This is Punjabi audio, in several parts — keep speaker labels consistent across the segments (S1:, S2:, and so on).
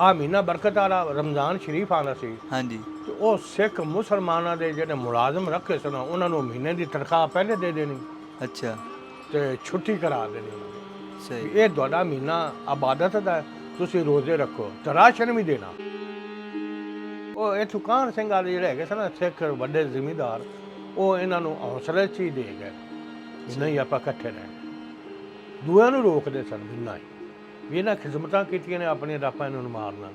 S1: ਆ ਮਹੀਨਾ ਬਰਕਤ ਵਾਲਾ ਰਮਜ਼ਾਨ ਸ਼ਰੀਫ ਆਉਂਦਾ ਸੀ।
S2: ਹਾਂਜੀ।
S1: ਤੇ ਉਹ ਸਿੱਖ ਮੁਸਲਮਾਨਾਂ ਦੇ ਜਿਹੜੇ ਮੁਲਾਜ਼ਮ ਰੱਖੇ ਸਨ ਉਹਨਾਂ ਨੂੰ ਮਹੀਨੇ ਦੀ ਤਨਖਾਹ ਪਹਿਲੇ ਦੇ ਦੇਣੀ।
S2: ਅੱਛਾ।
S1: ਤੇ ਛੁੱਟੀ ਕਰਾ ਦੇਣੀ।
S2: ਸਹੀ।
S1: ਇਹ ਤੁਹਾਡਾ ਮਹੀਨਾ ਇਬਾਦਤ ਦਾ ਤੁਸੀਂ ਰੋਜ਼ੇ ਰੱਖੋ ਤੇ ਰਾਸ਼ਨ ਵੀ ਦੇਣਾ। ਉਹ ਇਹ ਤੁਕਾਨ ਸਿੰਘ ਵਾਲੇ ਜਿਹੜੇ ਹੈਗੇ ਸਨ ਸਿੱਖ ਵੱਡੇ ਜ਼ਿਮੀਂਦਾਰ ਉਹ ਇਹਨਾਂ ਨੂੰ ਹੌਸਲੇ ਚ ਹੀ ਦੇ ਗਏ। ਨਹੀਂ ਆਪਾਂ ਇਕੱਠੇ ਰਹਿਣਾ। ਦੂਆਂ ਨੂੰ ਰੋਕਦੇ ਸਨ ਵੀ ਨਹੀਂ। ਵੀ ਇਹਨਾਂ ਖਿਦਮਤਾਂ ਕੀਤੀਆਂ ਨੇ ਆਪਣੇ ਰੱਪਾਂ ਇਹਨਾਂ ਨੂੰ ਮਾਰਨਾ।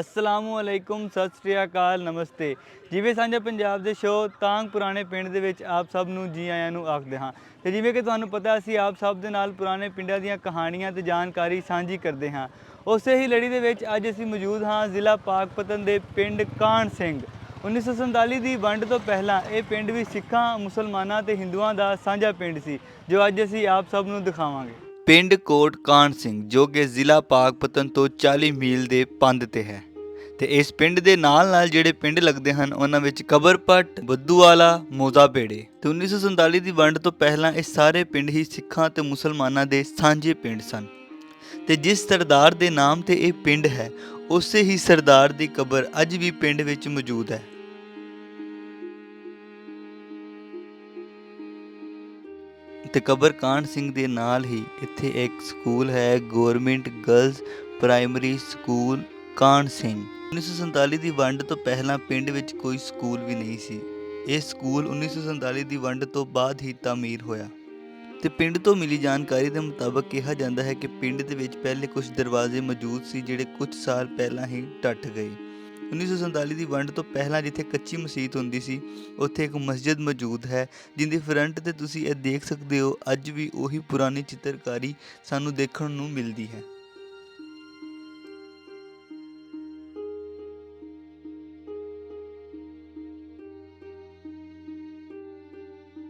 S2: ਅਸਲਾਮੁ ਅਲੈਕੁਮ, ਸਤਿ ਸ੍ਰੀ ਅਕਾਲ, ਨਮਸਤੇ। ਜਿਵੇਂ ਸਾਂਝਾ ਪੰਜਾਬ ਦੇ ਸ਼ੋਅ ਤਾਂਗ ਪੁਰਾਣੇ ਪਿੰਡ ਦੇ ਵਿੱਚ ਆਪ ਸਭ ਨੂੰ ਜੀ ਆਇਆਂ ਨੂੰ ਆਖਦੇ ਹਾਂ। ਤੇ ਜਿਵੇਂ ਕਿ ਤੁਹਾਨੂੰ ਪਤਾ, ਅਸੀਂ ਆਪ ਸਭ ਦੇ ਨਾਲ ਪੁਰਾਣੇ ਪਿੰਡਾਂ ਦੀਆਂ ਕਹਾਣੀਆਂ ਤੇ ਜਾਣਕਾਰੀ ਸਾਂਝੀ ਕਰਦੇ ਹਾਂ। ਉਸੇ ਹੀ ਲੜੀ ਦੇ ਵਿੱਚ ਅੱਜ ਅਸੀਂ ਮੌਜੂਦ ਹਾਂ ਜ਼ਿਲ੍ਹਾ ਪਾਕਪਤਨ ਦੇ ਪਿੰਡ ਕਾਣ ਸਿੰਘ। 1947 ਦੀ ਵੰਡ ਤੋਂ ਪਹਿਲਾਂ ਇਹ ਪਿੰਡ ਵੀ ਸਿੱਖਾਂ, ਮੁਸਲਮਾਨਾਂ ਤੇ ਹਿੰਦੂਆਂ ਦਾ ਸਾਂਝਾ ਪਿੰਡ ਸੀ, ਜੋ ਅੱਜ ਅਸੀਂ ਆਪ ਸਭ ਨੂੰ ਦਿਖਾਵਾਂਗੇ। ਪਿੰਡ ਕੋਟ ਕਾਣ ਸਿੰਘ, ਜੋ ਕਿ ਜ਼ਿਲ੍ਹਾ ਪਾਕਪਤਨ ਤੋਂ 40 ਮੀਲ ਦੇ ਪੰਧ ਤੇ ਹੈ। ਤੇ ਇਸ ਪਿੰਡ ਦੇ ਨਾਲ ਨਾਲ ਜਿਹੜੇ ਪਿੰਡ ਲੱਗਦੇ ਹਨ, ਉਹਨਾਂ ਵਿੱਚ ਕਬਰਪਟ ਬੱਦੂਵਾਲਾ ਮੋਜ਼ਾ ਬੇੜੇ ਤੇ 1947 ਦੀ ਵੰਡ ਤੋਂ ਪਹਿਲਾਂ ਇਹ ਸਾਰੇ ਪਿੰਡ ਹੀ ਸਿੱਖਾਂ ਤੇ ਮੁਸਲਮਾਨਾਂ ਦੇ ਸਾਂਝੇ ਪਿੰਡ ਸਨ। ਤੇ ਜਿਸ ਸਰਦਾਰ ਦੇ ਨਾਮ ਤੇ ਇਹ ਪਿੰਡ ਹੈ, ਉਸੇ ਹੀ ਸਰਦਾਰ ਦੀ ਕਬਰ ਅੱਜ ਵੀ ਪਿੰਡ ਵਿੱਚ ਮੌਜੂਦ ਹੈ। ਤੇ ਕਬਰ ਕਾਂਡ ਸਿੰਘ ਦੇ ਨਾਲ ਹੀ ਇੱਥੇ ਇੱਕ ਸਕੂਲ ਹੈ, ਗਵਰਨਮੈਂਟ ਗਰਲਜ਼ ਪ੍ਰਾਇਮਰੀ ਸਕੂਲ। ਕਾਂਡ ਸਿੰਘ। 1947 ਦੀ ਵੰਡ ਤੋਂ ਪਹਿਲਾਂ ਪਿੰਡ ਵਿੱਚ ਕੋਈ ਸਕੂਲ ਵੀ ਨਹੀਂ ਸੀ। ਇਹ ਸਕੂਲ 1947 ਦੀ ਵੰਡ ਤੋਂ ਬਾਅਦ ਹੀ ਤਾਮੀਰ ਹੋਇਆ। ਤੇ ਪਿੰਡ ਤੋਂ ਮਿਲੀ ਜਾਣਕਾਰੀ ਦੇ ਮੁਤਾਬਕ ਕਿਹਾ ਜਾਂਦਾ ਹੈ ਕਿ ਪਿੰਡ ਦੇ ਵਿੱਚ ਪਹਿਲੇ ਕੁਝ ਦਰਵਾਜ਼ੇ ਮੌਜੂਦ ਸੀ, ਜਿਹੜੇ ਕੁਝ ਸਾਲ ਪਹਿਲਾਂ ਹੀ ਟੱਟ ਗਏ। 1947 ਦੀ ਵੰਡ ਤੋਂ ਪਹਿਲਾਂ ਜਿੱਥੇ ਕੱਚੀ ਮਸਜਿਦ ਹੁੰਦੀ ਸੀ, ਉੱਥੇ ਇੱਕ ਮਸਜਿਦ ਮੌਜੂਦ ਹੈ, ਜਿੰਦੀ ਫਰੰਟ ਤੇ ਤੁਸੀਂ ਇਹ ਦੇਖ ਸਕਦੇ ਹੋ, ਅੱਜ ਵੀ ਉਹੀ ਪੁਰਾਣੀ ਚਿੱਤਰਕਾਰੀ ਸਾਨੂੰ ਦੇਖਣ ਨੂੰ ਮਿਲਦੀ ਹੈ।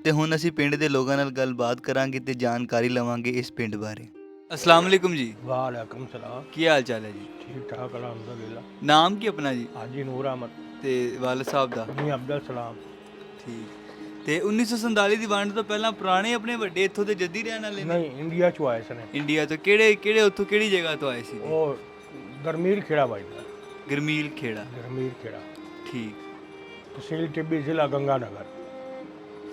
S2: ਤੇ ਹੁਣ ਅਸੀਂ ਪਿੰਡ ਦੇ ਲੋਕਾਂ ਨਾਲ ਗੱਲਬਾਤ ਕਰਾਂਗੇ ਤੇ ਜਾਣਕਾਰੀ ਲਵਾਂਗੇ ਇਸ ਪਿੰਡ ਬਾਰੇ। ਅਸਲਾਮ ਵਾਲੇਕੁਮ ਜੀ।
S1: ਵਾਲੇਕੁਮ ਸਲਾਮ।
S2: ਕੀ ਹਾਲ ਚਾਲ ਹੈ ਜੀ?
S1: ਠੀਕ ਠਾਕ ਅਲਹਮਦੁਲਿਲਾ।
S2: ਨਾਮ ਕੀ ਆਪਣਾ ਜੀ?
S1: ਹਾਜੀ ਨੂਰ ਅਹਿਮਦ।
S2: ਤੇ ਵਾਲਦ ਸਾਹਿਬ ਦਾ?
S1: ਜੀ ਅਬਦੁਲ ਸਲਾਮ।
S2: ਠੀਕ। ਤੇ 1947 ਦੀ ਵੰਡ ਤੋਂ ਪਹਿਲਾਂ ਪੁਰਾਣੇ ਆਪਣੇ ਵੱਡੇ ਇੱਥੋਂ ਦੇ ਜੱਦੀ ਰਹਿਣ ਵਾਲੇ ਨੇ?
S1: ਨਹੀਂ ਇੰਡੀਆ ਚ ਆਏ ਸਨ।
S2: ਇੰਡੀਆ ਤੋਂ। ਕਿਹੜੇ ਕਿਹੜੇ ਉੱਥੋਂ ਕਿਹੜੀ ਜਗ੍ਹਾ ਤੋਂ ਆਏ ਸੀ
S1: ਉਹ ਗਰਮੀਰ ਖੇੜਾ ਬਾਈ
S2: ਗਰਮੀਲ ਖੇੜਾ।
S1: ਗਰਮੀਰ ਖੇੜਾ।
S2: ਠੀਕ।
S1: ਤਹਿਸੀਲ ਟਿੱਬੀ ਜ਼ਿਲ੍ਹਾ ਗੰਗਾਨਗਰ।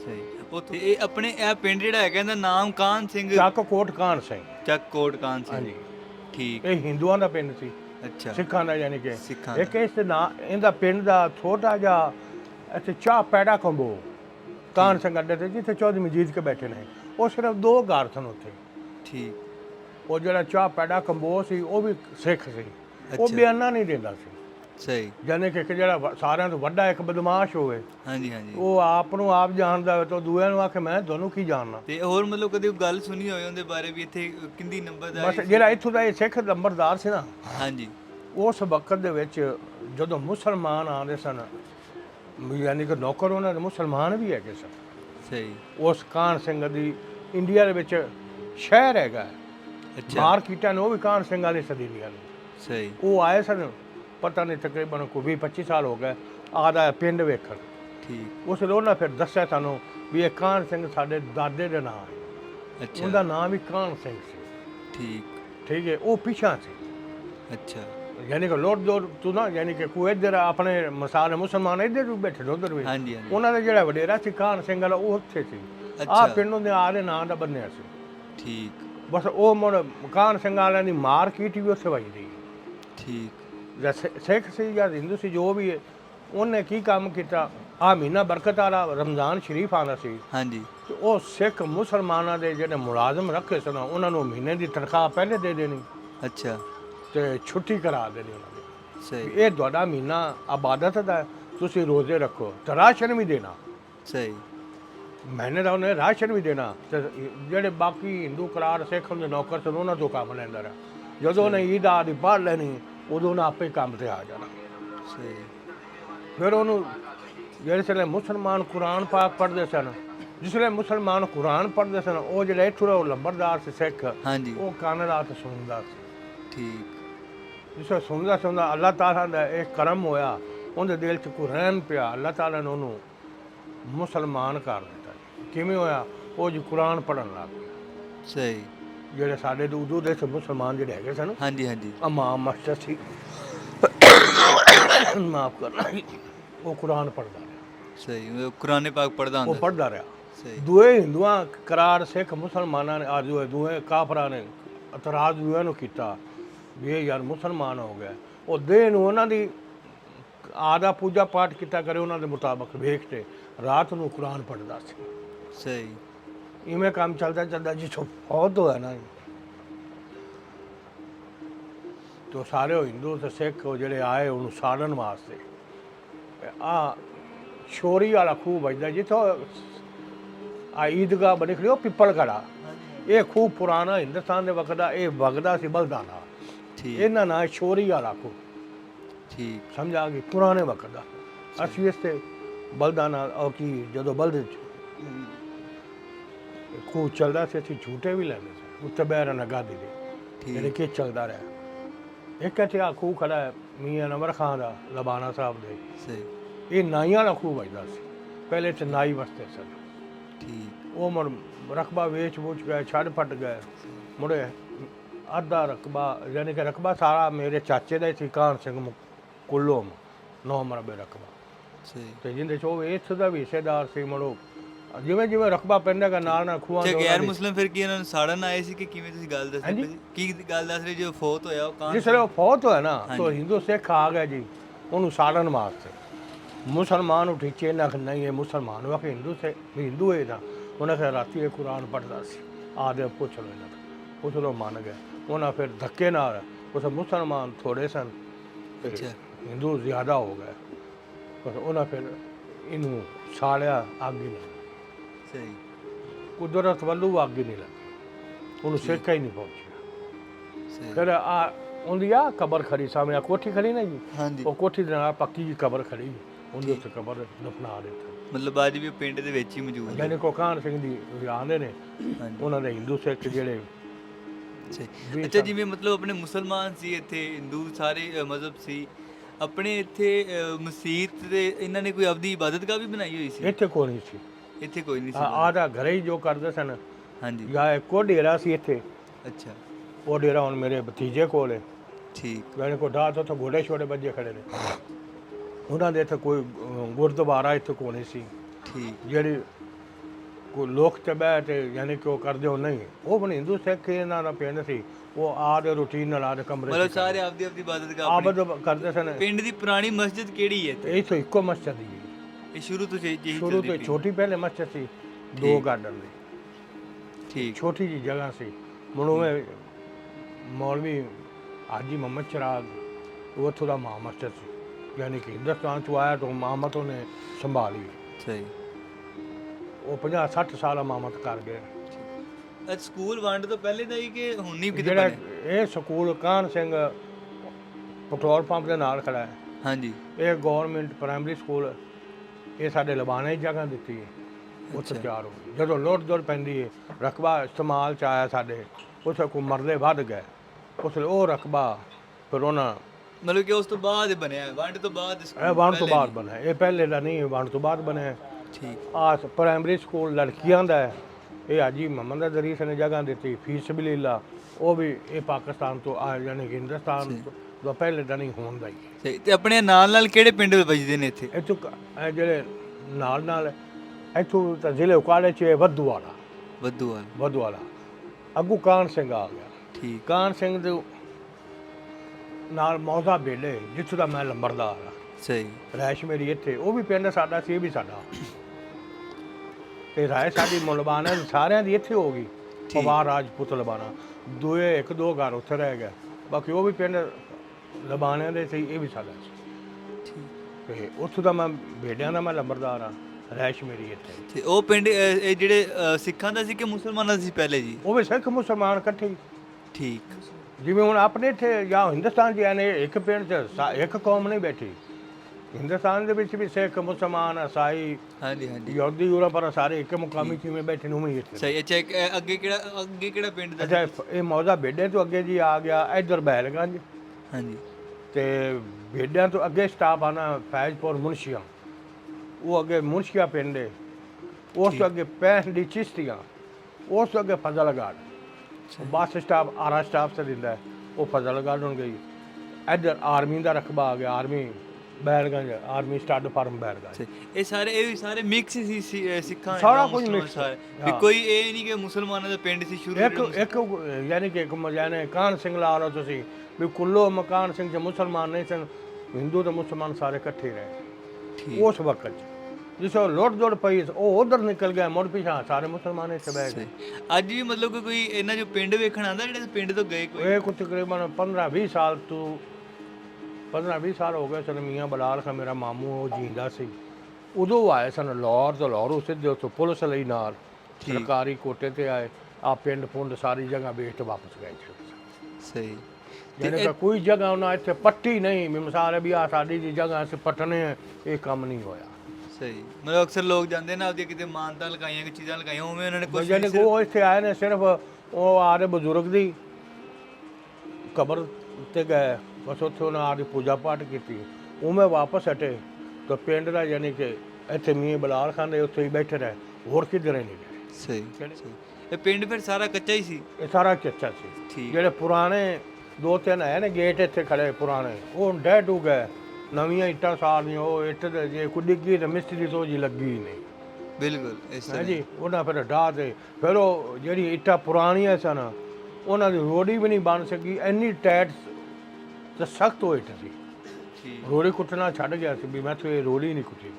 S2: ਸਹੀ ਉੱਥੇ ਇਹ ਆਪਣੇ ਇਹ ਪਿੰਡ ਜਿਹੜਾ ਹੈਗਾ ਇਹਦਾ ਨਾਮ ਕਾਨ ਸਿੰਘ?
S1: ਚੱਕ ਕੋਟ ਕਾਨ ਸਿੰਘ।
S2: ਚੱਕ ਕੋਟ ਕਾਨ ਸਿੰਘ।
S1: ਹਾਂਜੀ।
S2: ਠੀਕ।
S1: ਇਹ ਹਿੰਦੂਆਂ ਦਾ ਪਿੰਡ ਸੀ।
S2: ਅੱਛਾ।
S1: ਸਿੱਖਾਂ ਦਾ ਯਾਨੀ ਕਿ।
S2: ਸਿੱਖਾਂ
S1: ਇੱਕ ਇਸ ਦੇ ਨਾਂ ਇਹਦਾ ਪਿੰਡ ਦਾ ਛੋਟਾ ਜਿਹਾ ਇੱਥੇ ਚਾਹ ਪੈੜਾ ਕੰਬੋ ਕਾਨ ਸਿੰਘ ਅੱਡੇ ਤੇ ਜਿੱਥੇ ਚੌਧਰੀ ਮਜੀਦ ਕੇ ਬੈਠੇ ਨੇ। ਉਹ ਸਿਰਫ ਦੋ ਘਰ ਸਨ ਉੱਥੇ।
S2: ਠੀਕ।
S1: ਉਹ ਜਿਹੜਾ ਚਾਹ ਪੈੜਾ ਕੰਬੋ ਸੀ ਉਹ ਵੀ ਸਿੱਖ ਸੀ। ਉਹ
S2: ਅੱਛਾ।
S1: ਬਿਆਨਾ ਨਹੀਂ ਦਿੰਦਾ ਸੀ।
S2: ਸਹੀ।
S1: ਯਾਨੀ ਕਿ ਇੱਕ ਜਿਹੜਾ ਵ- ਸਾਰਿਆਂ ਤੋਂ ਵੱਡਾ ਇੱਕ ਬਦਮਾਸ਼ ਹੋਵੇ
S2: ਹਾਂਜੀ ਹਾਂਜੀ।
S1: ਉਹ ਆਪ ਨੂੰ ਆਪ ਜਾਣਦਾ ਹੋਵੇ ਤਾਂ ਦੂਜਿਆਂ ਨੂੰ ਆਖੇ ਮੈਂ ਤੁਹਾਨੂੰ ਕੀ ਜਾਣਨਾ?
S2: ਤੇ ਹੋਰ ਮਤਲਬ ਕਦੇ ਗੱਲ ਸੁਣੀ ਹੋਵੇ ਉਹਦੇ ਬਾਰੇ ਵੀ ਇੱਥੇ ਕਿੰਦੀ ਨੰਬਰ ਦਾ
S1: ਬਸ ਜਿਹੜਾ ਇੱਥੋਂ ਦਾ ਇਹ ਸਿੱਖ ਨੰਬਰਦਾਰ ਸੀ ਨਾ
S2: ਹਾਂਜੀ।
S1: ਉਸ ਵਕਤ ਦੇ ਵਿੱਚ ਜਦੋਂ ਮੁਸਲਮਾਨ ਆਉਂਦੇ ਸਨ ਯਾਨੀ ਕਿ ਨੌਕਰ ਉਹਨਾਂ ਦੇ ਮੁਸਲਮਾਨ ਵੀ ਹੈਗੇ ਸਨ।
S2: ਸਹੀ।
S1: ਉਸ ਕਾਨ ਸਿੰਘ ਦੀ ਇੰਡੀਆ ਦੇ ਵਿੱਚ ਸ਼ਹਿਰ ਹੈਗਾ।
S2: ਅੱਛਾ।
S1: ਮਾਰਕੀਟਾਂ ਨੇ ਉਹ ਵੀ ਕਾਨ ਸਿੰਘ ਵਾਲੀ ਸਦੀ ਦੀਆਂ ਨੇ।
S2: ਸਹੀ।
S1: ਉਹ ਆਏ ਸਨ ਪਤਾ ਨਹੀਂ ਤਕਰੀਬਨ ਕੋਈ 20 25 ਸਾਲ ਹੋ ਗਏ ਆਦਾ ਪਿੰਡ ਵੇਖਣ।
S2: ਠੀਕ।
S1: ਉਸ ਨੇ ਉਹਨਾਂ ਫਿਰ ਦੱਸਿਆ ਸਾਨੂੰ ਵੀ ਇਹ ਕਾਨ ਸਿੰਘ ਸਾਡੇ ਦਾਦੇ ਦਾ ਨਾਮ ਹੈ।
S2: ਅੱਛਾ।
S1: ਉਹਦਾ ਨਾਮ ਵੀ ਕਾਨ ਸਿੰਘ ਸੀ।
S2: ਠੀਕ।
S1: ਠੀਕ ਹੈ ਉਹ ਪਿਛਾ ਸੀ।
S2: ਅੱਛਾ।
S1: ਯਾਨੀ ਕਿ ਲੋਟ ਦੋ ਤੂੰ ਨਾ ਯਾਨੀ ਕਿ ਕੋਈ ਇੱਧਰ ਆਪਣੇ ਮਸਾਲ ਮੁਸਲਮਾਨ ਇੱਧਰ ਵੀ ਬੈਠੇ ਨੇ ਉਧਰ ਵੀ।
S2: ਹਾਂਜੀ ਹਾਂਜੀ।
S1: ਉਹਨਾਂ ਦਾ ਜਿਹੜਾ ਵਡੇਰਾ ਸੀ ਕਾਨ ਸਿੰਘ ਵਾਲਾ ਉਹ ਉੱਥੇ ਸੀ। ਆ
S2: ਅੱਛਾ।
S1: ਪਿੰਡੋਂ ਦੇ ਆ ਦੇ ਨਾਂ ਦਾ ਬੰਨਿਆ ਸੀ।
S2: ਠੀਕ।
S1: ਬਸ ਉਹ ਮੁੜ ਕਾਨ ਸਿੰਘ ਵਾਲਿਆਂ ਦੀ ਮਾਰਕੀਟ ਵੀ ਉੱਥੇ ਵੱਜਦੀ।
S2: ਠੀਕ।
S1: ਜਾਂ ਸਿ- ਸਿੱਖ ਸੀ ਜਾਂ ਹਿੰਦੂ ਸੀ ਜੋ ਵੀ ਹੈ ਉਹਨੇ ਕੀ ਕੰਮ ਕੀਤਾ? ਆ ਮਹੀਨਾ ਬਰਕਤ ਵਾਲਾ ਰਮਜ਼ਾਨ ਸ਼ਰੀਫ ਆਉਂਦਾ ਸੀ।
S2: ਹਾਂਜੀ।
S1: ਤੇ ਉਹ ਸਿੱਖ ਮੁਸਲਮਾਨਾਂ ਦੇ ਜਿਹੜੇ ਮੁਲਾਜ਼ਮ ਰੱਖੇ ਸਨ ਉਹਨਾਂ ਨੂੰ ਮਹੀਨੇ ਦੀ ਤਨਖਾਹ ਪਹਿਲੇ ਦੇ ਦੇਣੀ।
S2: ਅੱਛਾ।
S1: ਤੇ ਛੁੱਟੀ ਕਰਾ ਦੇਣੀ ਉਹਨਾਂ ਦੀ
S2: ਸਹੀ।
S1: ਵੀ ਇਹ ਤੁਹਾਡਾ ਮਹੀਨਾ ਇਬਾਦਤ ਦਾ ਹੈ, ਤੁਸੀਂ ਰੋਜ਼ੇ ਰੱਖੋ ਤੇ ਰਾਸ਼ਨ ਵੀ ਦੇਣਾ।
S2: ਸਹੀ।
S1: ਮਹੀਨੇ ਦਾ ਉਹਨੇ ਰਾਸ਼ਨ ਵੀ ਦੇਣਾ ਤੇ ਜਿਹੜੇ ਬਾਕੀ ਹਿੰਦੂ ਕਰਾਰ ਸਿੱਖ ਹੁੰਦੇ ਨੌਕਰ ਸਨ ਉਹਨਾਂ ਤੋਂ ਕੰਮ ਲੈਂਦਾ ਰਿਹਾ। ਜਦੋਂ ਉਹਨੇ ਈਦ ਆਦੀ ਪੜ੍ਹ ਲੈਣੀ ਉਦੋਂ ਉਹਨੇ ਆਪੇ ਕੰਮ ਤੇ ਆ ਜਾਣਾ।
S2: ਸਹੀ
S1: ਫਿਰ ਉਹਨੂੰ ਜਿਹੜੇ ਵੇਲੇ ਮੁਸਲਮਾਨ ਕੁਰਾਨ ਪਾਕ ਪੜ੍ਹਦੇ ਸਨ ਜਿਸ ਵੇਲੇ ਮੁਸਲਮਾਨ ਕੁਰਾਨ ਪੜ੍ਹਦੇ ਸਨ ਉਹ ਜਿਹੜਾ ਇੱਥੋਂ ਦਾ ਉਹ ਲੰਬਰਦਾਰ ਸੀ ਸਿੱਖ
S2: ਹਾਂਜੀ।
S1: ਉਹ ਕੰਨ ਰਾਤ ਸੁਣਦਾ ਸੀ।
S2: ਠੀਕ।
S1: ਜਿਸ ਸੁਣਦਾ ਸੁਣਦਾ ਅੱਲਾਹ ਤਾਲਾ ਦਾ ਇਹ ਕਰਮ ਹੋਇਆ ਉਹਦੇ ਦਿਲ 'ਚ ਰਹਿਮ ਪਿਆ ਅੱਲਾਹ ਤਾਲਾ ਨੇ ਉਹਨੂੰ ਮੁਸਲਮਾਨ ਕਰ ਦਿੱਤਾ। ਕਿਵੇਂ ਹੋਇਆ? ਉਹ ਜੀ ਕੁਰਾਨ ਪੜਨ ਲੱਗ ਪਿਆ।
S2: ਸਹੀ।
S1: ਜਿਹੜੇ ਸਾਡੇ ਉਰਦੂ ਦੇ ਵਿੱਚ ਮੁਸਲਮਾਨ ਜਿਹੜੇ ਹੈਗੇ ਸਨ
S2: ਹਾਂਜੀ ਹਾਂਜੀ।
S1: ਇਮਾਮ ਮਸਜਿਦ ਸੀ। ਮਾਫ ਕਰਨਾ ਉਹ ਕੁਰਾਨ ਪੜਦਾ
S2: ਸਹੀ ਉਹ ਕੁਰਾਨੇ ਪਾਕ ਪੜਦਾ
S1: ਉਹ
S2: ਹੁੰਦਾ।
S1: ਪੜਦਾ ਰਿਹਾ।
S2: ਸਹੀ।
S1: ਦੂਏ ਹਿੰਦੂਆਂ ਕਰਾਰ ਸਿੱਖ ਮੁਸਲਮਾਨਾਂ ਨੇ ਅੱਜ ਦੂਏ ਦੂਏ ਕਾਫਰਾਂ ਨੇ ਇਤਰਾਜ਼ ਦੂਏ ਨੂੰ ਕੀਤਾ ਵੀ ਇਹ ਯਾਰ ਮੁਸਲਮਾਨ ਹੋ ਗਿਆ। ਉਹ ਦੇਹ ਨੂੰ ਉਹਨਾਂ ਦੀ ਆਦਾ ਪੂਜਾ ਪਾਠ ਕੀਤਾ ਕਰੇ ਉਹਨਾਂ ਦੇ ਮੁਤਾਬਕ ਵੇਖ ਤੇ ਰਾਤ ਨੂੰ ਕੁਰਾਨ ਪੜਦਾ ਸੀ।
S2: ਸਹੀ।
S1: ਇਵੇਂ ਕੰਮ ਚੱਲਦਾ ਚੱਲਦਾ ਜਿੱਥੋਂ ਫੌਤ ਹੋਇਆ ਨਾ ਤੋ ਸਾਰੇ ਉਹ ਹਿੰਦੂ ਤੇ ਸਿੱਖ ਉਹ ਜਿਹੜੇ ਆਏ ਉਹਨੂੰ ਸਾੜਨ ਵਾਸਤੇ। ਆ ਸ਼ੋਰੀ ਵਾਲਾ ਖੂਹ ਵੱਜਦਾ ਜਿੱਥੋਂ ਆ ਈਦਗਾਹ ਬਣੀ ਖੜੀ ਉਹ ਪਿੱਪਲ ਖੜਾ ਇਹ ਖੂਹ ਪੁਰਾਣਾ ਹਿੰਦੁਸਤਾਨ ਦੇ ਵਕਤ ਦਾ ਇਹ ਵਗਦਾ ਸੀ ਬਲਦਾਨਾ।
S2: ਠੀਕ।
S1: ਇਹਨਾਂ ਨਾਲ ਸ਼ੋਰੀ ਵਾਲਾ ਖੂਹ।
S2: ਠੀਕ।
S1: ਸਮਝ ਆ ਗਈ? ਪੁਰਾਣੇ ਵਕਤ ਦਾ। ਅਸੀਂ ਇਸ ਤੇ ਬਲਦਾਂ ਨਾਲ ਉਹ ਕੀ ਜਦੋਂ ਬਲਦ ਖੂਹ ਚੱਲਦਾ ਸੀ ਅਸੀਂ ਝੂਟੇ ਵੀ ਲੈਂਦੇ ਸੀ ਉੱਤੇ ਬੈਰ ਨਾ ਗਾਦੀ ਦੇ ਜਿਹੜੇ ਕਿ ਚੱਲਦਾ ਰਿਹਾ ਇੱਕ ਇੱਥੇ ਆ ਖੂਹ ਖੜਾ ਹੈ ਮੀਆਂ ਨਮਰ ਖਾਨ ਦਾ ਲਬਾਨਾ ਸਾਹਿਬ ਦੇ
S2: ਸਹੀ
S1: ਇਹ ਨਾਈਆਂ ਦਾ ਖੂਹ ਵੱਜਦਾ ਸੀ ਪਹਿਲੇ ਚ ਨਾਈ ਵਸਤੇ ਸਨ
S2: ਠੀਕ
S1: ਉਹ ਮਰ ਰਕਬਾ ਵੇਚ ਵੂਚ ਗਏ ਛੱਡ ਫਟ ਗਏ ਮੁੜੇ ਅੱਧਾ ਰਕਬਾ ਯਾਨੀ ਕਿ ਰਕਬਾ ਸਾਰਾ ਮੇਰੇ ਚਾਚੇ ਦਾ ਹੀ ਸੀ ਕਾਨ ਸਿੰਘ ਕੁੱਲੋਂ ਨੌ ਮਰਬੇ ਰਕਬਾ
S2: ਸਹੀ
S1: ਤੇ ਜਿੰਦੇ ਚ ਉਹ ਇਸ ਦਾ ਵੀ ਹਿੱਸੇਦਾਰ ਸੀ ਮੁੜੋ ਜਿਵੇਂ ਜਿਵੇਂ ਰਕਬਾ ਪੈਂਦਾ ਗਾ ਨਾਲ ਨਾਲ ਖੂਹਾਂ
S2: ਤੇ
S1: ਦੇ
S2: ਗੈਰ
S1: ਦੀ-
S2: ਮੁਸਲਿਮ ਫਿਰ ਕੀ ਇਹਨਾਂ ਨੂੰ ਸਾੜਨ ਆਏ ਸੀ ਕਿ ਕਿਵੇਂ ਤੁਸੀਂ ਗੱਲ ਦੱਸ ਰਹੇ? ਕੀ ਗੱਲ ਦੱਸ ਰਹੇ ਜੋ ਫੌਤ ਹੋਇਆ ਉਹ ਕਾਂ
S1: ਜਿਸ ਵੇਲੇ ਉਹ ਫੌਤ ਹੋਇਆ ਨਾ। ਤਾਂ ਹਿੰਦੂ ਸਿੱਖ ਆ ਗਿਆ ਜੀ ਉਹਨੂੰ ਸਾੜਨ ਵਾਸਤੇ। ਮੁਸਲਮਾਨ ਉਠੀਚੇ ਨਾ ਕਿ ਨਹੀਂ ਇਹ ਮੁਸਲਮਾਨ ਵਾ ਕਿ ਹਿੰਦੂ ਸੇ ਵੀ ਹਿੰਦੂ ਹੈ ਨਾ ਉਹਨਾਂ ਫਿਰ ਰਾਤੀ ਇਹ ਕੁਰਾਨ ਪੜਦਾ ਸੀ ਆਦੇ ਪੁੱਛ ਲੋ ਇਹਨਾਂ ਤੋਂ ਪੁੱਛ ਲੋ ਮੰਨ ਗਏ ਉਹਨਾਂ ਫਿਰ ਧੱਕੇ ਨਾਲ ਉਸ ਮੁਸਲਮਾਨ ਥੋੜੇ ਸਨ
S2: ਅੱਛਾ।
S1: ਹਿੰਦੂ ਜ਼ਿਆਦਾ ਹੋ ਗਏ। ਪਰ ਉਹਨਾਂ ਫਿਰ ਇਹਨੂੰ ਸਾੜਿਆ ਅੱਗ ਹੀ ਕੁਦਰਤ ਵੱਲੋਂ ਅੱਗ ਹੀ ਨਹੀਂ ਲੱਗੀ। ਉਹਨੂੰ ਸੇਕਾ ਹੀ ਨਹੀਂ ਪਹੁੰਚਿਆ। ਫਿਰ ਆ ਉਹਦੀ ਆ ਕਬਰ ਖੜੀ ਸਾਹਮਣੇ ਆ ਕੋਠੀ ਖੜੀ ਨਾ ਜੀ?
S2: ਹਾਂਜੀ।
S1: ਉਹ ਕੋਠੀ ਦੇ ਨਾਲ ਪੱਕੀ ਜੀ ਕਬਰ ਖੜੀ। ਉਹਦੇ ਉੱਤੇ ਕਬਰ ਦਫਨਾ ਦਿੱਤਾ।
S2: ਮਤਲਬ ਅੱਜ ਵੀ ਪਿੰਡ ਦੇ ਵਿੱਚ ਹੀ ਮੌਜੂਦ ਹੈ।
S1: ਜਾਨੇ ਕੋਕਾਨ ਸਿੰਘ ਦੀ ਆਂਦੇ ਨੇ। ਉਹਨਾਂ ਦੇ ਹਿੰਦੂ ਸਿੱਖ ਜਿਹੜੇ
S2: ਅੱਛਾ ਜਿਵੇਂ ਮਤਲਬ ਆਪਣੇ ਮੁਸਲਮਾਨ ਸੀ ਇੱਥੇ ਹਿੰਦੂ ਸਾਰੇ ਮਜ਼ਹਬ ਸੀ। ਆਪਣੇ ਇੱਥੇ ਮਸਜਿਦ ਤੇ ਇਹਨਾਂ ਨੇ ਕੋਈ ਆਪਦੀ ਇਬਾਦਤਗਾਹ ਵੀ ਬਣਾਈ ਹੋਈ ਸੀ?
S1: ਇੱਥੇ ਕੋਈ ਨਹੀਂ ਸੀ।
S2: ਇੱਥੇ ਕੋਈ ਨਹੀਂ ਸੀ
S1: ਆਦਾ ਘਰੇ ਹੀ ਜੋ ਕਰਦੇ ਸਨ।
S2: ਹਾਂਜੀ।
S1: ਜਾਂ ਇੱਕੋ ਡੇਰਾ ਸੀ ਇੱਥੇ।
S2: ਅੱਛਾ।
S1: ਉਹ ਡੇਰਾ ਹੁਣ ਮੇਰੇ ਭਤੀਜੇ ਕੋਲ ਹੈ
S2: ਠੀਕ।
S1: ਮੇਰੇ ਕੋਲ ਡਾਹ ਤੋਂ ਘੋੜੇ ਛੋੜੇ ਬੱਜੇ ਖੜੇ ਨੇ। ਉਹਨਾਂ ਦੇ ਇੱਥੇ ਕੋਈ ਗੁਰਦੁਆਰਾ ਇੱਥੇ ਕੋਈ ਨਹੀਂ ਸੀ।
S2: ਠੀਕ।
S1: ਜਿਹੜੀ ਕੋ ਲੋਕ ਤੇ ਤੇ ਯਾਨੀ ਕਿ ਉਹ ਕਰਦੇ ਹੋ ਨਹੀਂ। ਉਹ ਬਣ ਹਿੰਦੂ ਸਿੱਖ ਇਹਨਾਂ ਦਾ ਪਿੰਡ ਸੀ। ਉਹ ਆਦੇ ਰੂਟੀਨ ਨਾਲ ਆਦੇ ਕਮਰੇ
S2: ਮਤਲਬ ਸਾਰੇ ਆਪਦੀ ਆਪਦੀ
S1: ਆਬਦ ਕਰਦੇ ਸਨ।
S2: ਪਿੰਡ ਦੀ ਪੁਰਾਣੀ ਮਸਜਿਦ ਕਿਹੜੀ ਹੈ ਇੱਥੇ?
S1: ਤੋਂ ਇੱਕੋ ਮਸਜਿਦ ਹੀ
S2: ਇਹ ਸ਼ੁਰੂ ਤੋਂ ਜਿਹੀ ਜਿਹੀ
S1: ਸ਼ੁਰੂ
S2: ਚੱਲਦੀ
S1: ਤੋਂ। ਛੋਟੀ ਪਹਿਲੇ ਮਸਜਿਦ ਸੀ ਦੋ ਗਾਰਡਨ ਦੀ।
S2: ਠੀਕ।
S1: ਛੋਟੀ ਜੀ ਜਗ੍ਹਾ ਸੀ। ਮਨੂ ਮੈਂ ਮੌਲਵੀ ਹਾਜੀ ਮੁਹੰਮਦ ਚਰਾਗ ਉਹ ਉੱਥੋਂ ਦਾ ਮਾ ਮਸਜਿਦ ਸੀ। ਯਾਨੀ ਕਿ ਹਿੰਦੁਸਤਾਨ ਚ ਆਇਆ ਤਾਂ ਮਾਮਤ ਉਹਨੇ ਸੰਭਾਲੀ।
S2: ਸਹੀ।
S1: ਉਹ 50 60 ਸਾਲ ਇਮਾਮਤ ਕਰ ਗਏ।
S2: ਅੱਜ ਸਕੂਲ ਵੰਡ ਤੋਂ ਪਹਿਲੇ ਦਾ ਹੀ ਕਿ ਹੁਣ ਨਹੀਂ ਕਿਤੇ
S1: ਜਿਹੜਾ ਇਹ ਸਕੂਲ ਕਾਨ ਸਿੰਘ ਪੈਟਰੋਲ ਪੰਪ ਦੇ ਨਾਲ ਖੜਾ ਹੈ।
S2: ਹਾਂਜੀ।
S1: ਇਹ ਗਵਰਨਮੈਂਟ ਪ੍ਰਾਇਮਰੀ ਸਕੂਲ ਇਹ ਸਾਡੇ ਲਬਾਣੇ ਜਗ੍ਹਾ ਦਿੱਤੀ ਹੈ। ਉੱਥੇ ਤਿਆਰ ਹੋ। ਜਦੋਂ ਲੋੜ ਦੌੜ ਪੈਂਦੀ ਹੈ ਰਕਬਾ ਇਸਤੇਮਾਲ ਚ ਆਇਆ ਸਾਡੇ। ਉੱਥੇ ਕੋ ਮਰਲੇ ਵੱਧ ਗਏ। ਉਸ ਲਈ ਉਹ ਰਕਬਾ ਫਿਰ ਉਹਨਾਂ
S2: ਮਤਲਬ ਕਿ ਉਸ ਤੋਂ ਬਾਅਦ ਇਹ ਬਣਿਆ ਹੈ, ਵੰਡ ਤੋਂ ਬਾਅਦ ਇਹ
S1: ਵੰਡ ਤੋਂ ਬਾਅਦ ਬਣਿਆ ਇਹ ਪਹਿਲੇ ਦਾ ਨਹੀਂ ਵੰਡ ਤੋਂ ਬਾਅਦ ਬਣਿਆ
S2: ਨਹੀਂ। ਠੀਕ।
S1: ਆ ਪ੍ਰਾਇਮਰੀ ਸਕੂਲ ਲੜਕੀਆਂ ਦਾ ਹੈ। ਇਹ ਹਾਜੀ ਮੁਹੰਮਦ ਦਰੀਸ ਨੇ ਜਗ੍ਹਾ ਦਿੱਤੀ ਫੀਸ ਵੀ ਲੀਲਾ ਉਹ ਵੀ ਇਹ ਪਾਕਿਸਤਾਨ ਤੋਂ ਆ ਯਾਨੀ ਕਿ ਹਿੰਦੁਸਤਾਨ ਤੋਂ। ਪਹਿਲੇ ਦਾ ਨਹੀਂ ਹੋਣ ਦਾ ਹੀ ਹੈ।
S2: ਸਹੀ ਤੇ ਆਪਣੇ ਨਾਲ ਨਾਲ ਕਿਹੜੇ ਪਿੰਡ ਵੱਜਦੇ ਨੇ ਇੱਥੇ?
S1: ਇੱਥੋਂ ਕ- ਇਹ ਜਿਹੜੇ ਨਾਲ ਨਾਲ ਇੱਥੋਂ ਤਾਂ ਜ਼ਿਲ੍ਹੇ ਉਕਾਲੇ ਚ ਇਹ ਵੱਧੂ ਵਾਲਾ ਵੱਧੂ ਵਾਲਾ ਅੱਗੂ ਕਾਨ ਸਿੰਘ ਆ ਗਿਆ।
S2: ਠੀਕ।
S1: ਕਾਨ ਸਿੰਘ ਦੇ ਨਾਲ ਮੌਜ਼ਾ ਬੇਲੇ ਜਿੱਥੋਂ ਦਾ ਮੈਂ ਲੰਬਰਦਾਰ ਆ
S2: ਸਹੀ।
S1: ਰੈਸ਼ ਮੇਰੀ ਇੱਥੇ ਉਹ ਵੀ ਪਿੰਡ ਸਾਡਾ ਸੀ ਇਹ ਵੀ ਸਾਡਾ। ਤੇ ਰਾਏ ਸਾਡੀ ਮੁਲਬਾਨਾ ਦੀ ਸਾਰਿਆਂ ਦੀ ਇੱਥੇ ਹੋ ਗਈ। ਪਵਾਰ ਰਾਜਪੂਤ ਲਬਾਨਾ ਦੋਏ ਇੱਕ ਦੋ ਘਰ ਉੱਥੇ ਰਹਿ ਗਏ। ਬਾਕੀ ਉਹ ਵੀ ਪਿੰਡ ਲਬਾਨਿਆਂ ਦੇ ਸੀ ਇਹ ਵੀ ਸਾਡਾ ਸੀ
S2: ਠੀਕ।
S1: ਤੇ ਉੱਥੋਂ ਦਾ ਮੈਂ ਬੇੜਿਆਂ ਦਾ ਮੈਂ ਲੰਬਰਦਾਰ ਆ ਰੈਸ਼ ਮੇਰੀ ਇੱਥੇ।
S2: ਤੇ ਉਹ ਪਿੰਡ ਇਹ ਜਿਹੜੇ ਸਿੱਖਾਂ ਦਾ ਸੀ ਕਿ ਮੁਸਲਮਾਨਾਂ ਦਾ ਸੀ ਪਹਿਲੇ ਜੀ?
S1: ਉਹ ਵੀ ਸਿੱਖ ਮੁਸਲਮਾਨ ਇਕੱਠੇ ਹੀ।
S2: ਠੀਕ।
S1: ਜਿਵੇਂ ਹੁਣ ਆਪਣੇ ਇੱਥੇ ਜਾਂ ਹਿੰਦੁਸਤਾਨ 'ਚ ਯਾਨੀ ਇੱਕ ਪਿੰਡ 'ਚ ਸਾ- ਇੱਕ ਕੌਮ ਨਹੀਂ ਬੈਠੀ। ਹਿੰਦੁਸਤਾਨ ਦੇ ਵਿੱਚ ਵੀ ਸਿੱਖ ਮੁਸਲਮਾਨ ਈਸਾਈ
S2: ਹਾਂਜੀ ਹਾਂਜੀ।
S1: ਯਹੂਦੀ ਯੂਰਾ ਪਰ ਸਾਰੇ ਇੱਕ ਮੁਕਾਮੀ ਕਿਵੇਂ ਬੈਠੇ ਨੂੰ ਵੀ ਇੱਥੇ।
S2: ਸਹੀ ਅੱਛਾ ਇੱਕ, ਅੱਗੇ ਕਿਹੜਾ ਅੱਗੇ ਕਿਹੜਾ ਪਿੰਡ ਦਾ
S1: ਅੱਛਾ ਇਹ- ਇਹ ਮੌਜਾ ਬੇਡੇ ਤੋਂ ਅੱਗੇ ਜੀ ਆ ਗਿਆ ਇੱਧਰ ਬਹਿਲਗੰਜ।
S2: ਹਾਂਜੀ।
S1: ਤੇ ਭੇਡਾਂ ਤੋਂ ਅੱਗੇ ਸਟਾਪ ਆਣਾ ਫੈਜ਼ਪੁਰ ਮੁਨਸ਼ੀਆਂ। ਉਹ ਅੱਗੇ ਮੁਨਸ਼ੀਆ ਪਿੰਡ ਹੈ ਉਸ ਤੋਂ ਅੱਗੇ ਪੈਂਹਠ ਦੀ ਚਿਸ਼ਤੀਆਂ। ਉਸ ਤੋਂ ਅੱਗੇ ਫਜ਼ਲਗੜ੍ਹ ਬੱਸ ਸਟਾਪ ਆਰਾ ਸਟਾਪ ਤੇ ਦਿੰਦਾ ਉਹ ਫਜ਼ਲਗੜ੍ਹ ਨੂੰ ਗਈ ਇੱਧਰ ਆਰਮੀ ਦਾ ਰਕਬਾ ਆ ਗਿਆ army Bairganj army stud farm Bairganj
S2: ਇਹ ਸਾਰੇ ਇਹ ਵੀ ਸਾਰੇ ਮਿਕਸ ਸੀ ਸਿੱਖਾਂ
S1: ਸਾਰਾ
S2: ਜਾਂ
S1: ਕੁਝ
S2: ਮੁਸਲਮਾਨ
S1: mix
S2: ਸਾਰੇ।
S1: ਹੈ।
S2: ਵੀ
S1: ਹਾਂ।
S2: ਕੋਈ ਇਹ ਨਹੀਂ ਕਿ ਮੁਸਲਮਾਨਾਂ ਦਾ ਪਿੰਡ ਸੀ ਸ਼ੁਰੂ
S1: ਇੱਕ ਇੱਕ ਯਾਨੀ ਕਿ ਇੱਕ ਯਾਨੀ ਕਾਨ ਸਿੰਘ ਲਾ ਲਓ ਤੁਸੀਂ ਵੀ ਕੁੱਲੋ ਮਕਾਨ ਸਿੰਘ ਚ ਮੁਸਲਮਾਨ ਨਹੀਂ ਸਨ ਹਿੰਦੂ ਤੇ ਮੁਸਲਮਾਨ ਸਾਰੇ ਇਕੱਠੇ ਰਹੇ
S2: ਠੀਕ
S1: ਉਸ ਵਕਤ ਜਿਸ ਲੋਟ ਜੋੜ ਪਈ ਉਹ ਉਧਰ ਨਿਕਲ ਗਿਆ ਮੁੜ ਪਿਛਾਂ ਸਾਰੇ ਮੁਸਲਮਾਨ ਇੱਥੇ ਬਹਿ ਗਏ
S2: ਅੱਜ ਵੀ ਮਤਲਬ ਕਿ ਕੋਈ ਇਹਨਾਂ ਜੋ ਪਿੰਡ ਵੇਖਣ ਆਂਦਾ ਜਿਹੜੇ ਪਿੰਡ ਤੋਂ ਗਏ ਕੋਈ
S1: ਇਹ ਕੁਝ ਤਕਰੀਬਨ 15 20 ਸਾਲ ਤੋਂ 15 20 ਸਾਲ ਹੋ ਗਏ ਸਨ ਮੀਆਂ ਬਲਾਲ ਖਾ ਮੇਰਾ ਮਾਮੂ ਉਹ ਜੀਂਦਾ ਸੀ। ਉਦੋਂ ਆਏ ਸਨ ਲਾਹੌਰ ਤੋਂ ਲਾਹੌਰ ਸਿੱਧੇ ਉੱਥੋਂ ਪੁਲਿਸ ਲਈ ਨਾਲ। ਸਰਕਾਰੀ ਕੋਟੇ ਤੇ ਆਏ ਆ ਪਿੰਡ ਪੁੰਡ ਸਾਰੀ ਜਗ੍ਹਾ ਵੇਚ ਕੇ ਵਾਪਸ ਗਏ
S2: ਸਹੀ।
S1: ਕਿ ਕੋਈ ਜਗ੍ਹਾ ਉਹਨਾਂ ਇੱਥੇ ਪੱਟੀ ਨਹੀਂ ਮਿਸਾਲ ਵੀ ਆ ਸਾਡੀ ਦੀ ਜਗ੍ਹਾ ਅਸੀਂ ਪੱਟਣੇ ਆ ਇਹ ਕੰਮ ਨਹੀਂ ਹੋਇਆ।
S2: ਸਹੀ। ਮਤਲਬ ਅਕਸਰ ਲੋਕ ਜਾਂਦੇ ਨਾ ਆਪਦੀ ਕਿਤੇ ਮਾਨਤਾ ਲਗਾਈਆਂ ਕਿ ਚੀਜ਼ਾਂ ਲਗਾਈਆਂ ਉਵੇਂ ਉਹਨਾਂ ਨੇ ਕੁਝ
S1: ਕਿ ਉਹ ਇੱਥੇ ਆਏ ਨੇ ਸਿਰਫ ਉਹ ਆ ਰਹੇ ਬਜ਼ੁਰਗ ਦੀ ਕਬਰ ਤੇ ਗਏ। ਬਸ ਉੱਥੇ ਉਹਨਾਂ ਆ ਦੀ ਪੂਜਾ ਪਾਠ ਕੀਤੀ। ਉਵੇਂ ਵਾਪਸ ਹਟੇ ਤਾਂ ਪਿੰਡ ਦਾ ਯਾਨੀ ਕਿ ਇੱਥੇ ਮੀਆਂ ਬਲਾਲ ਖਾਨ ਦੇ ਉੱਥੇ ਹੀ ਬੈਠੇ ਰਹੇ ਹੋਰ ਕਿਧਰੇ ਨਹੀਂ ਗਏ
S2: ਸਹੀ ਸਹੀ। ਇਹ ਪਿੰਡ ਫਿਰ ਸਾਰਾ ਕੱਚਾ ਹੀ ਸੀ?
S1: ਇਹ ਸਾਰਾ ਚੱਚਾ ਸੀ। ਜਿਹੜੇ ਪੁਰਾਣੇ ਦੋ ਤਿੰਨ ਹੈ ਨੇ ਗੇਟ ਇੱਥੇ ਖੜੇ ਪੁਰਾਣੇ ਉਹ ਡਹਿ ਡੂ ਗਏ। ਨਵੀਆਂ ਇੱਟਾਂ ਸਾਰੀਆਂ ਉਹ ਇੱਟ ਦੇ ਜੇ ਕੋਈ ਡਿੱਗੀ ਤੇ ਮਿਸਤਰੀ ਤੋਂ ਜੀ ਲੱਗੀ ਨਹੀਂ।
S2: ਬਿਲਕੁਲ ਇਸ ਤਰ੍ਹਾਂ।
S1: ਜੀ ਉਹਨਾਂ ਫਿਰ ਢਾਹ ਦੇ ਫਿਰ ਉਹ ਜਿਹੜੀ ਇੱਟਾਂ ਪੁਰਾਣੀਆਂ ਸਨ ਉਹਨਾਂ ਦੀ ਰੋੜੀ ਵੀ ਨਹੀਂ ਬਣ ਸਕੀ ਇੰਨੀ ਟਾਈਟ ਤੇ ਸਖਤ ਇੱਟ ਸੀ।
S2: ਠੀਕ।
S1: ਰੋੜੀ ਕੁੱਟਣਾ ਛੱਡ ਗਿਆ ਸੀ ਵੀ ਮੈਂ ਤੇ ਰੋੜੀ ਨਹੀਂ
S2: ਠੀਕ।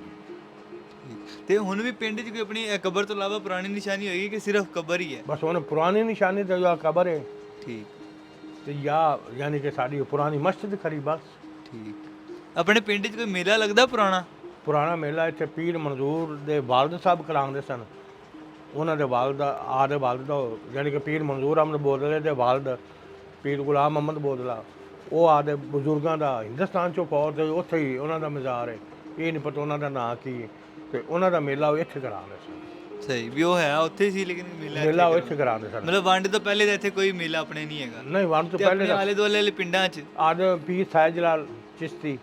S2: ਤੇ ਹੁਣ ਵੀ ਪਿੰਡ 'ਚ ਕੋਈ ਆਪਣੀ ਇਹ ਕਬਰ ਤੋਂ ਇਲਾਵਾ ਪੁਰਾਣੀ ਨਿਸ਼ਾਨੀ ਹੋਏਗੀ ਕਿ ਸਿਰਫ ਕਬਰ ਹੀ ਹੈ?
S1: ਬਸ ਉਹਨੇ ਪੁਰਾਣੀ ਨਿਸ਼ਾਨੀ ਤੇ ਜਾਂ ਕਬਰ ਹੈ।
S2: ਠੀਕ।
S1: ਤੇ ਜਾਂ ਯਾਨੀ ਕਿ ਸਾਡੀ ਪੁਰਾਣੀ ਮਸਜਿਦ ਖੜੀ ਬਸ।
S2: ਠੀਕ। ਆਪਣੇ ਪਿੰਡ 'ਚ ਕੋਈ ਮੇਲਾ ਲੱਗਦਾ ਪੁਰਾਣਾ?
S1: ਪੁਰਾਣਾ ਮੇਲਾ ਇੱਥੇ ਪੀਰ ਮਨਜ਼ੂਰ ਦੇ ਵਾਲਦ ਸਾਹਿਬ ਕਰਾਉਂਦੇ ਸਨ। ਉਹਨਾਂ ਦੇ ਵਾਲਦ ਆ ਦੇ ਵਾਲਦ ਦਾ ਯਾਨੀ ਕਿ ਪੀਰ ਮਨਜ਼ੂਰ ਅਹਿਮਦ ਬੋਦਲੇ ਦੇ ਵਾਲਦ ਪੀਰ ਗੁਲਾਮ ਮੁਹੰਮਦ ਬੋਦਲਾ। ਉਹ ਆਦੇ ਬਜ਼ੁਰਗਾਂ ਦਾ ਹਿੰਦੁਸਤਾਨ ਚੋਂ ਫੌਜ ਤੇ ਉੱਥੇ ਹੀ ਉਹਨਾਂ ਦਾ ਮਜ਼ਾਰ ਹੈ। ਇਹ ਨਹੀਂ ਪਤਾ ਉਹਨਾਂ ਦਾ ਨਾਂ ਕੀ ਹੈ ਤੇ ਉਹਨਾਂ ਦਾ ਮੇਲਾ ਉਹ ਇੱਥੇ ਕਰਾਉਂਦੇ ਸਨ।
S2: ਸਹੀ ਵੀ ਉਹ ਹੈ ਉੱਥੇ ਸੀ ਲੇਕਿਨ ਮੇਲਾ
S1: ਮੇਲਾ ਉਹ। ਇੱਥੇ ਕਰਾਉਂਦੇ ਸਨ।
S2: ਮਤਲਬ ਵੰਡ ਤੋਂ ਪਹਿਲੇ ਤਾਂ ਇੱਥੇ ਕੋਈ ਮੇਲਾ ਆਪਣੇ ਨਹੀਂ ਹੈਗਾ।
S1: ਨਹੀਂ ਵੰਡ ਤੋਂ ਪਹਿਲੇ
S2: ਆਪਣੇ ਆਲੇ ਦੁਆਲੇ ਪਿੰਡਾਂ 'ਚ।
S1: ਆਦ ਪੀਰ ਸਾਇਦ ਜਲਾਲ ਚਿਸ਼ਤੀ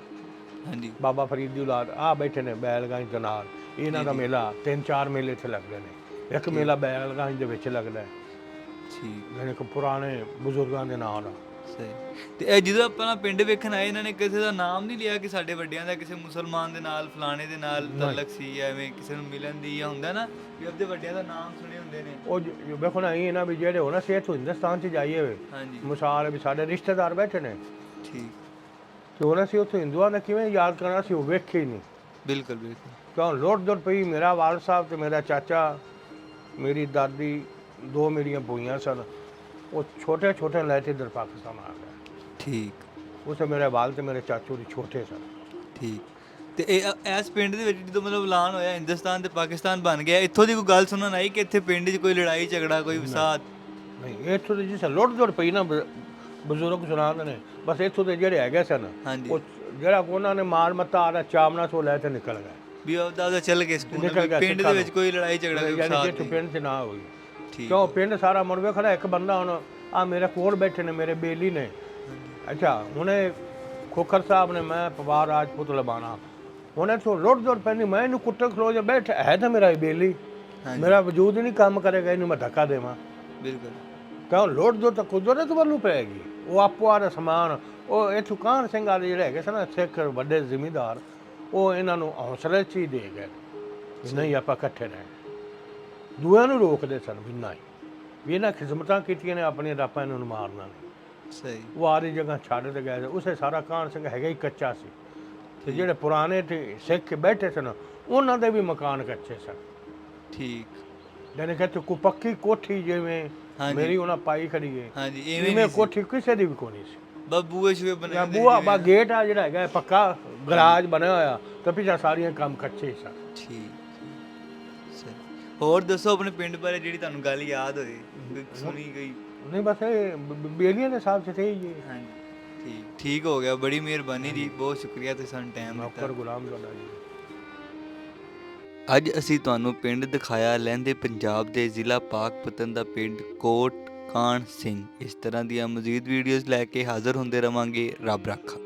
S2: ਹਾਂਜੀ।
S1: ਬਾਬਾ ਫਰੀਦ ਦੀ ਔਲਾਦ ਆ ਬੈਠੇ ਨੇ ਬੈਲਗੰਜ ਦੇ ਨਾਲ। ਇਹਨਾਂ ਦਾ ਮੇਲਾ ਤਿੰਨ ਚਾਰ ਮੇਲੇ ਇੱਥੇ ਲੱਗਦੇ ਨੇ। ਇੱਕ ਮੇਲਾ ਬੈਲਗੰਜ ਦੇ ਵਿੱਚ ਲੱਗਦਾ ਹੈ।
S2: ਠੀਕ।
S1: ਯਾਨੀ ਕਿ ਪੁਰਾਣੇ ਬਜ਼ੁਰਗਾਂ ਦੇ ਨਾਂ ਦਾ
S2: ਸਹੀ। ਤੇ ਇਹ ਜਦੋਂ ਆਪਣਾ ਪਿੰਡ ਵੇਖਣ ਆਏ ਇਹਨਾਂ ਨੇ ਕਿਸੇ ਦਾ ਨਾਮ ਨਹੀਂ ਲਿਆ ਕਿ ਸਾਡੇ ਵੱਡਿਆਂ ਦਾ ਕਿਸੇ ਮੁਸਲਮਾਨ ਦੇ ਨਾਲ ਫਲਾਣੇ ਦੇ ਨਾਲ ਤਲਕ ਸੀ ਐਵੇਂ ਕਿਸੇ ਨੂੰ ਮਿਲਣ ਦੀ ਜਾਂ ਹੁੰਦਾ ਨਾ ਵੀ ਆਪਦੇ ਵੱਡਿਆਂ ਦਾ ਨਾਮ ਸੁਣੇ ਹੁੰਦੇ ਨੇ।
S1: ਉਹ ਜ- ਵੇਖੋ ਨਾ ਇਹ ਨਾ ਵੀ ਜਿਹੜੇ ਹੋਣਾ ਸੀ ਇੱਥੋਂ ਹਿੰਦੁਸਤਾਨ ਚ ਜਾਈਏ ਹੋਏ
S2: ਹਾਂਜੀ।
S1: ਮਿਸਾਲ ਵੀ ਸਾਡੇ ਰਿਸ਼ਤੇਦਾਰ ਬੈਠੇ ਨੇ।
S2: ਠੀਕ।
S1: ਤੇ ਉਹਨਾਂ ਸੀ ਉੱਥੇ ਹਿੰਦੂਆਂ ਦਾ ਕਿਵੇਂ ਯਾਦ ਕਰਨਾ ਸੀ ਉਹ ਵੇਖੇ ਹੀ ਨਹੀਂ।
S2: ਬਿਲਕੁਲ ਬਿਲਕੁਲ।
S1: ਕਿਉਂ? ਲੋਟ ਦੋੜ ਪਈ ਮੇਰਾ ਵਾਲਦ ਸਾਹਿਬ ਤੇ ਮੇਰਾ ਚਾਚਾ ਮੇਰੀ ਦਾਦੀ ਦੋ ਮੇਰੀਆਂ ਬੋਈਆਂ ਸਨ। ਉਹ ਛੋਟੇ ਛੋਟੇ ਲੈ ਕੇ ਇੱਧਰ ਪਾਕਿਸਤਾਨ ਆ ਗਏ
S2: ਠੀਕ
S1: ਉਸੇ ਮੇਰੇ ਵਾਲਦ ਤੇ ਮੇਰੇ ਚਾਚੂ ਦੀ ਛੋਟੇ ਸਨ
S2: ਠੀਕ ਤੇ ਇਹ ਇਸ ਪਿੰਡ ਦੇ ਵਿੱਚ ਜਦੋਂ ਮਤਲਬ ਐਲਾਨ ਹੋਇਆ ਹਿੰਦੁਸਤਾਨ ਤੇ ਪਾਕਿਸਤਾਨ ਬਣ ਗਿਆ ਇੱਥੋਂ ਦੀ ਕੋਈ ਗੱਲ ਸੁਣਨ ਆਈ ਕਿ ਇੱਥੇ ਪਿੰਡ 'ਚ ਕੋਈ ਲੜਾਈ ਝਗੜਾ ਕੋਈ ਵਿਸਾਦ
S1: ਨਹੀਂ ਇੱਥੋਂ ਦੇ ਜਿਸ ਲੋਟ ਦੋੜ ਪਈ ਨਾ ਬ- ਬਜ਼ੁਰਗ ਸੁਣਾਉਂਦੇ ਨੇ ਬਸ ਇੱਥੋਂ ਦੇ ਜਿਹੜੇ ਹੈਗੇ ਸਨ
S2: ਹਾਂਜੀ
S1: ਉਹ ਜਿਹੜਾ ਉਹਨਾਂ ਨੇ ਮਾਲ ਮੱਤਾ ਆ ਚਾਮਨਾ ਤੋਂ ਲੈ ਕੇ ਨਿਕਲ ਗਏ
S2: ਵੀ ਉਹਦਾ ਉਹਦਾ ਚੱਲ ਗਿਆ ਸਕੂਲ
S1: ਨਿਕਲ ਗਿਆ
S2: ਪਿੰਡ ਦੇ
S1: ਸਿੱਖਾਂ
S2: ਵਿੱਚ ਕੋਈ ਲੜਾਈ ਝਗੜਾ ਕੋਈ
S1: ਯਾਨੀ ਕਿ
S2: ਵਿਸਾਦ
S1: ਇੱਥੇ
S2: ਨਹੀਂ
S1: ਪਿੰਡ 'ਚ ਨਾ ਹੋਈ ਕਿਉਂ? ਪਿੰਡ ਸਾਰਾ ਮੁੜ ਵੇਖਣਾ ਇੱਕ ਬੰਦਾ ਹੁਣ ਆ ਮੇਰੇ ਕੋਲ ਬੈਠੇ ਨੇ ਮੇਰੇ ਬੇਲੀ ਨੇ। ਅੱਛਾ ਹੁਣੇ ਖੋਖਰ ਸਾਹਿਬ ਨੇ ਮੈਂ ਪਵਾਰ ਰਾਜਪੂਤ ਲਬਾਣਾ ਹੁਣੇ ਤੋਂ ਲੋਟ ਦੋੜ ਪੈਣੀ ਮੈਂ ਇਹਨੂੰ ਕੁੱਟੇ ਖਲੋ ਜਾ ਬੈਠ ਹੈ ਤਾਂ ਮੇਰਾ ਹੀ ਬੇਲੀ। ਮੇਰਾ ਵਜੂਦ ਹੀ ਨਹੀਂ ਕੰਮ ਕਰੇਗਾ ਇਹਨੂੰ ਮੈਂ ਧੱਕਾ ਦੇਵਾਂ।
S2: ਬਿਲਕੁਲ।
S1: ਕਿਉਂ? ਲੋਟ ਦੋ ਤਾਂ ਕੁਦਰਤ ਵੱਲੋਂ ਪੈਗੀ ਉਹ ਆਪੋ ਆ ਸਮਾਨ ਉਹ ਇਹ ਸੁਕਾਨ ਸਿੰਘ ਵਾਲੇ ਜਿਹੜੇ ਹੈਗੇ ਸਨ ਸਿੱਖ ਵੱਡੇ ਜ਼ਿਮੀਂਦਾਰ ਉਹ ਇਹਨਾਂ ਨੂੰ ਹੌਸਲੇ ਚ ਹੀ ਦੇ ਗਏ। ਵੀ ਨਹੀਂ ਆਪਾਂ ਇਕੱਠੇ ਰਹਿਣਾ ਦੂਆਂ ਨੂੰ ਰੋਕਦੇ ਸਨ ਵੀ ਨਹੀਂ। ਵੀ ਇਹਨਾਂ ਖਿਦਮਤਾਂ ਕੀਤੀਆਂ ਨੇ ਆਪਣੀਆਂ ਇਹਨਾਂ ਨੂੰ ਮਾਰਨਾ ਨਹੀਂ।
S2: ਸਹੀ।
S1: ਉਹ ਆਦੀ ਜਗ੍ਹਾ ਛੱਡ ਤੇ ਗਏ ਉਸੇ ਸਾਰਾ ਕਾਨ ਸਿੰਘ ਹੈਗਾ ਹੀ ਕੱਚਾ ਸੀ। ਤੇ ਜਿਹੜੇ ਪੁਰਾਣੇ ਤੇ ਸਿੱਖ ਬੈਠੇ ਸਨ ਉਹਨਾਂ ਦੇ ਵੀ ਮਕਾਨ ਕੱਚੇ ਸਨ।
S2: ਠੀਕ।
S1: ਜਾਨੀ ਕਿ ਕੋਈ ਪੱਕੀ ਕੋਠੀ ਜਿਵੇਂ। ਮੇਰੀ ਉਹਨਾਂ ਪਾਈ ਖੜੀ ਹੈ
S2: ਹਾਂਜੀ
S1: ਇਵੇਂ ਕੋਠੀ ਕਿਸੇ ਦੀ ਵੀ ਕੋਈ ਨਹੀਂ ਸੀ।
S2: ਬੱਬੂਏ ਸ਼ੂਏ ਬਣੇ
S1: ਜਾਂ ਬੂਆ। ਬਾ ਗੇਟ ਆ ਜਿਹੜਾ ਹੈਗਾ ਪੱਕਾ ਗਰਾਜ ਬਣਿਆ ਹੋਇਆ ਤੇ ਪਿੱਛੇ ਸਾਰੀਆਂ ਕੰਮ ਕੱਚੇ ਸਨ।
S2: ਠੀਕ। ਸਹੀ। ਹੋਰ ਦੱਸੋ ਆਪਣੇ ਪਿੰਡ ਬਾਰੇ ਜਿਹੜੀ ਤੁਹਾਨੂੰ ਗੱਲ ਯਾਦ ਹੋਏ ਕੋਈ ਸੁਣੀ ਗਈ
S1: ਨਹੀਂ ਬਸ ਇਹ ਬ- ਬ- ਬੇਲੀਆਂ ਦੇ ਹਿਸਾਬ ਸੇ ਤੇ ਹੀ ਹੈ
S2: ਹਾਂਜੀ ਠੀਕ ਠੀਕ ਹੋ ਗਿਆ ਬੜੀ ਮਿਹਰਬਾਨੀ ਜੀ ਬਹੁਤ ਸ਼ੁਕਰੀਆ ਤੁਸੀਂ ਸਾਨੂੰ ਟਾਈਮ ਦਿੱਤਾ।
S1: ਨੌਕਰ ਗੁਲਾਮ ਤੁਹਾਡਾ ਜੀ।
S2: ਅੱਜ ਅਸੀਂ ਤੁਹਾਨੂੰ ਪਿੰਡ ਦਿਖਾਇਆ ਲਹਿੰਦੇ ਪੰਜਾਬ ਦੇ ਜ਼ਿਲ੍ਹਾ ਪਾਕਪਤਨ ਦਾ ਪਿੰਡ ਕੋਟ ਕਾਨ ਸਿੰਘ। ਇਸ ਤਰ੍ਹਾਂ ਦੀਆਂ ਮਜ਼ੀਦ ਵੀਡੀਓਜ਼ ਲੈ ਕੇ ਹਾਜ਼ਰ ਹੁੰਦੇ ਰਵਾਂਗੇ ਰੱਬ ਰਾਖਾ।